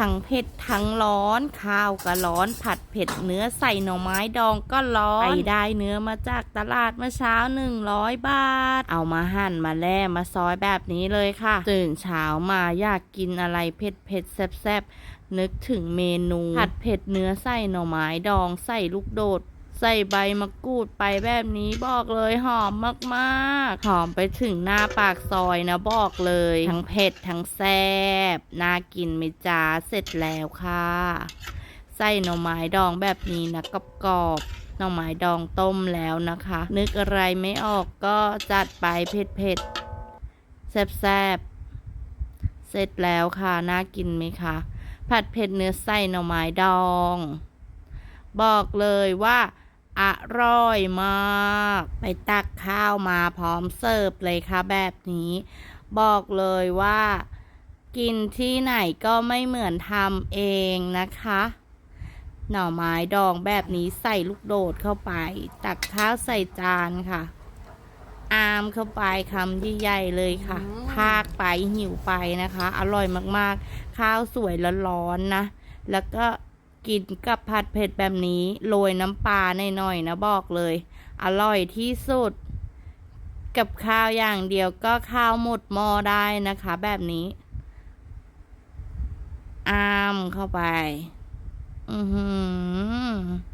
ทั้งเผ็ดทั้งร้อน ข้าวก็ร้อน ผัดเผ็ดเนื้อใส่หน่อไม้ดองก็ร้อนไปได้เนื้อมาจากตลาดเมื่อเช้า 100 บาท เอามาหั่นมาแล่มาซอยแบบนี้เลยค่ะ ตื่นเช้ามาอยากกินอะไรเผ็ดเผ็ดๆแซ่บๆนึกถึงเมนูผัดเผ็ดเนื้อใส่หน่อไม้ดองใส่ลูกโดด ใส่ใบมะกรูดไปแบบนี้บอกเลยหอมมากๆ หอมไปถึงหน้าปากซอยนะบอกเลย ทั้งเผ็ดทั้งแซ่บน่ากินไหมจ้าเสร็จแล้วค่ะใส่หน่อไม้ดองแบบนี้นะกรอบๆหน่อไม้ดองต้มแล้วนะคะ นึกอะไรไม่ออกก็จัดไปเผ็ดๆแซ่บๆเสร็จแล้วค่ะ น่ากินไหมคะ ผัดเผ็ดเนื้อใส่หน่อไม้ดอง บอกเลยว่า อร่อยมาก ไปตักข้าวมาพร้อมเสิร์ฟเลยค่ะแบบนี้ บอกเลยว่า กินที่ไหนก็ไม่เหมือนทำเองนะคะ หน่อไม้ดองแบบนี้ใส่ลูกโดดเข้าไป ตักข้าวใส่จานค่ะ อามเข้าไปคำใหญ่ๆเลยค่ะอืมพากไปหิวไปนะคะ อร่อยมากๆ ข้าวสวยร้อนๆนะ แล้วก็ กินกับผัดเผ็ดแบบนี้โรยน้ำปลาหน่อยๆนะบอกเลย อร่อยที่สุด กับข้าวอย่างเดียวก็ข้าวหมดหม้อได้นะคะ แบบนี้ อามเข้าไป อือหือ